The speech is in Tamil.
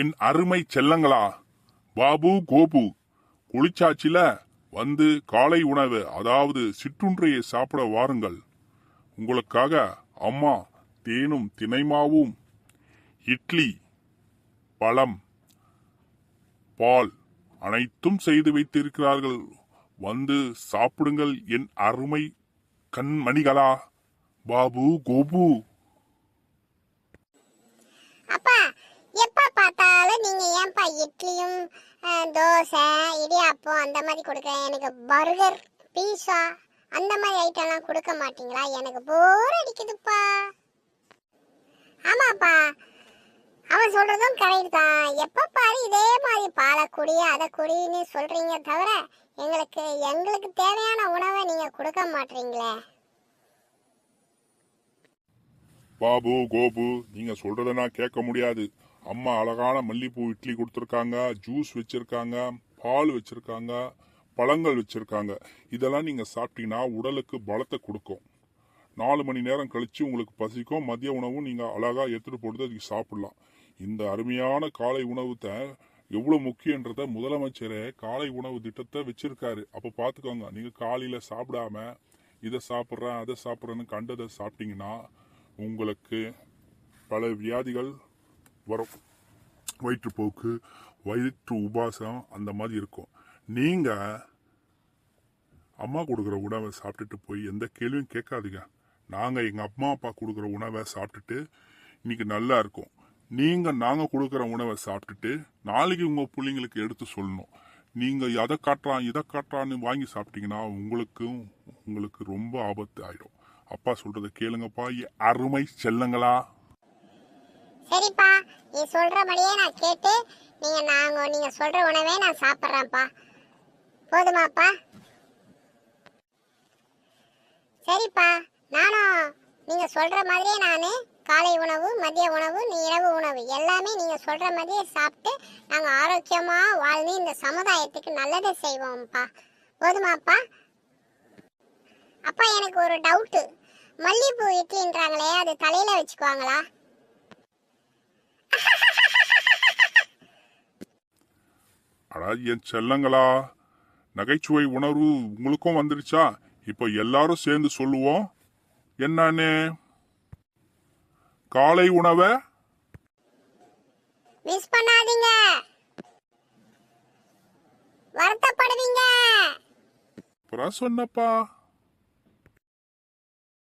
என் அருமை செல்லங்களா பாபு கோபு குளிச்சாச்சில வந்து காலை உணவு அதாவது சிற்றுன்றையை சாப்பிட வாருங்கள். உங்களுக்காக அம்மா தேனும் தினைமாவும் இட்லி பழம் பால் அனைத்தும் செய்து வைத்திருக்கிறார்கள். வந்து சாப்பிடுங்கள் என் அருமை கண்மணிகளா பாபு கோபு அப்பா எப்ப பார்த்தாலும் நீங்க ஏன்பா இட்லியும் தோசை இடியாப்பம் அந்த மாதிரி கொடுக்குறேன். எனக்கு பர்கர் பீஸா அந்த மாதிரி ஐட்டம்லாம் கொடுக்க மாட்டீங்களா? எனக்கு போர் அடிக்குதுப்பா. ஆமாப்பா. அவன் சொல்றதும் கரெக்ட் தான். எப்ப பாரு இதே மாதிரி பாலக்குடி அதை குடின்னு சொல்றீங்க தவிர எங்களுக்கு எங்களுக்கு தேவையான உணவை நீங்க கொடுக்க மாட்டீங்களே. பாபு கோபு நீங்க சொல்றத நான் கேட்க முடியாது. அம்மா அழகான மல்லிப்பூ இட்லி கொடுத்துருக்காங்க ஜூஸ் வச்சுருக்காங்க பால் வச்சுருக்காங்க பழங்கள் வச்சுருக்காங்க. இதெல்லாம் நீங்கள் சாப்பிட்டீங்கன்னா உடலுக்கு பலத்தை கொடுக்கும். நாலு மணி நேரம் கழித்து உங்களுக்கு பசிக்கும் மதிய உணவும் நீங்கள் அழகாக எடுத்துகிட்டு போட்டு அதுக்கு சாப்பிட்லாம். இந்த அருமையான காலை உணவுத்தை எவ்வளோ முக்கியன்றத முதலமைச்சரே காலை உணவு திட்டத்தை வச்சுருக்காரு. அப்போ பார்த்துக்கோங்க நீங்கள் காலையில் சாப்பிடாம இதை சாப்பிட்றேன் அதை சாப்பிட்றேன்னு கண்டதை சாப்பிட்டீங்கன்னா உங்களுக்கு பல வியாதிகள் வரும். வயிற்றுப்போக்கு வயிற்று உபாசம் அந்த மாதிரி இருக்கும். நீங்கள் அம்மா கொடுக்குற உணவை சாப்பிட்டுட்டு போய் எந்த கேள்வியும் கேட்காதீங்க. நாங்கள் எங்கள் அம்மா அப்பா கொடுக்குற உணவை சாப்பிட்டுட்டு இன்னைக்கு நல்லா இருக்கும். நீங்கள் நாங்கள் கொடுக்குற உணவை சாப்பிட்டுட்டு நாளைக்கு உங்கள் பிள்ளைங்களுக்கு எடுத்து சொல்லணும். நீங்கள் எதை காட்டுறான் இதை காட்டுறான்னு வாங்கி சாப்பிட்டீங்கன்னா உங்களுக்கும் உங்களுக்கு ரொம்ப ஆபத்து ஆயிடும். அப்பா சொல்கிறத கேளுங்கப்பா. அருமை செல்லுங்களா. சரிப்பா நீ சொல்றபடியே நான் கேட்டு நீங்க நாங்க நீங்க சொல்ற உணவே நான் சாப்பிட்றேன்ப்பா. போதுமாப்பா. சரிப்பா நானும் நீங்க சொல்ற மாதிரியே நான் காலை உணவு மதிய உணவு நீ இரவு உணவு எல்லாமே நீங்க சொல்ற மாதிரியே சாப்பிட்டு நாங்க ஆரோக்கியமா வாழ்ந்து இந்த சமுதாயத்துக்கு நல்லதை செய்வோம்ப்பா. போதுமாப்பா. அப்பா எனக்கு ஒரு டவுட்டு மல்லிகைப்பூ இட்லின்றாங்களே அது தலையில வச்சுக்குவாங்களா? அடா என் செல்லங்களா நகைச்சுவை உணர்வு உங்களுக்கும் வந்துருச்சா? இப்போ எல்லாரும் சேர்ந்து சொல்லுவோம். என்னன்னு காலை உணவை? மிஸ் பண்ணாதீங்க. வருத்தப்படுவீங்க. அப்புறம் சொன்னப்பா.